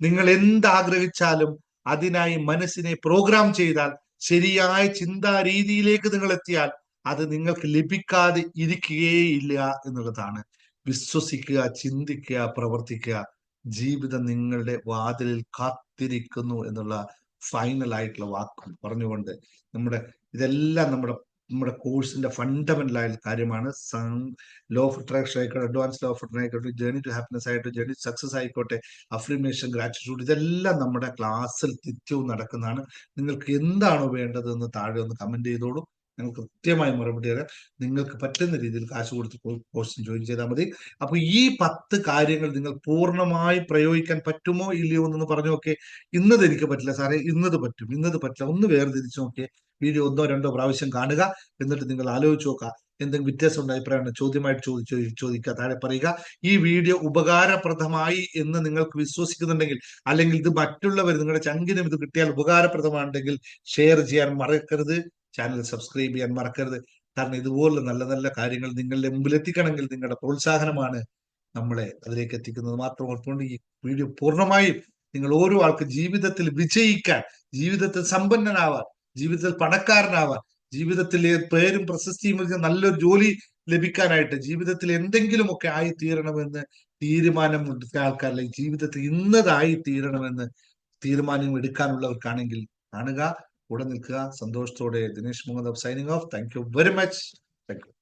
നിങ്ങൾ എന്താഗ്രഹിച്ചാലും അതിനായി മനസ്സിനെ പ്രോഗ്രാം ചെയ്താൽ ശരിയായ ചിന്താ രീതിയിലേക്ക് നിങ്ങൾ എത്തിയാൽ അത് നിങ്ങൾക്ക് ലഭിക്കാതെ ഇരിക്കുകയില്ല എന്നുള്ളതാണ് വിശ്വസിക്കുക ചിന്തിക്കുക പ്രവർത്തിക്കുക. ജീവിതം നിങ്ങളുടെ വാതിലിൽ കാത്തിരിക്കുന്നു എന്നുള്ള ഫൈനൽ ആയിട്ടുള്ള വാക്ക് പറഞ്ഞുകൊണ്ട് നമ്മുടെ ഇതെല്ലാം നമ്മുടെ നമ്മുടെ കോഴ്സിന്റെ ഫണ്ടമെന്റൽ ആയ കാര്യമാണ്. ലോ ഓഫ് അട്രാക്ഷൻ ആയിക്കോട്ടെ അഡ്വാൻസ് ലോ ഓഫ് അട്രാക്ഷൻ ആയിക്കോട്ടെ ജേണി ടു ഹാപ്പിനെസ് ആയിട്ട് ജേണി സക്സസ് ആയിക്കോട്ടെ അഫ്രിമേഷൻ ഗ്രാറ്റിറ്റ്യൂഡ് ഇതെല്ലാം നമ്മുടെ ക്ലാസ്സിൽ നിത്യവും നടക്കുന്നതാണ്. നിങ്ങൾക്ക് എന്താണോ വേണ്ടതെന്ന് താഴെ ഒന്ന് കമന്റ് ചെയ്തോളൂ. ഞങ്ങൾ കൃത്യമായി മറുപടി തരാം നിങ്ങൾക്ക് പറ്റുന്ന രീതിയിൽ കാശ് കൊടുത്ത് കോഴ്സിന് ജോയിൻ ചെയ്താൽ മതി. അപ്പൊ ഈ പത്ത് കാര്യങ്ങൾ നിങ്ങൾ പൂർണമായി പ്രയോഗിക്കാൻ പറ്റുമോ ഇല്ലയോ എന്നൊന്ന് പറഞ്ഞു നോക്കേ ഇന്നത് എനിക്ക് പറ്റില്ല സാറേ ഇന്നത് പറ്റും ഇന്നത് പറ്റില്ല. ഒന്ന് വേർതിരിച്ച് നോക്കിയേ. വീഡിയോ ഒന്നോ രണ്ടോ പ്രാവശ്യം കാണുക എന്നിട്ട് നിങ്ങൾ ആലോചിച്ച് നോക്കുക. എന്തെങ്കിലും വ്യത്യാസം ഉണ്ട് അഭിപ്രായമാണ് ചോദ്യമായിട്ട് ചോദിച്ചു ചോദിക്കുക താഴെ പറയുക. ഈ വീഡിയോ ഉപകാരപ്രദമായി എന്ന് നിങ്ങൾക്ക് വിശ്വസിക്കുന്നുണ്ടെങ്കിൽ അല്ലെങ്കിൽ ഇത് മറ്റുള്ളവർ നിങ്ങളുടെ ചങ്കിനും ഇത് കിട്ടിയാൽ ഉപകാരപ്രദമാണെങ്കിൽ ഷെയർ ചെയ്യാൻ മറക്കരുത്. ചാനൽ സബ്സ്ക്രൈബ് ചെയ്യാൻ മറക്കരുത്. കാരണം ഇതുപോലുള്ള നല്ല നല്ല കാര്യങ്ങൾ നിങ്ങളുടെ മുമ്പിൽ എത്തിക്കണമെങ്കിൽ നിങ്ങളുടെ പ്രോത്സാഹനമാണ് നമ്മളെ അതിലേക്ക് എത്തിക്കുന്നത്. മാത്രം ഓർത്തുകൊണ്ട് ഈ വീഡിയോ പൂർണമായും നിങ്ങൾ ഓരോ ആൾക്ക് ജീവിതത്തിൽ വിജയിക്കാൻ ജീവിതത്തിൽ സമ്പന്നനാവാൻ ജീവിതത്തിൽ പണക്കാരനാവാൻ ജീവിതത്തിൽ പേരും പ്രശസ്തിയും നല്ലൊരു ജോലി ലഭിക്കാനായിട്ട് ജീവിതത്തിൽ എന്തെങ്കിലുമൊക്കെ ആയി തീരണമെന്ന് തീരുമാനം എടുത്ത ആൾക്കാരല്ല ജീവിതത്തിൽ ഇന്നതായി തീരണമെന്ന് തീരുമാനം എടുക്കാനുള്ളവർക്കാണെങ്കിൽ കാണുക. കൂടെ നിൽക്കുക. സന്തോഷത്തോടെ Dinesh Muhammad signing off. Thank you very much. Thank you.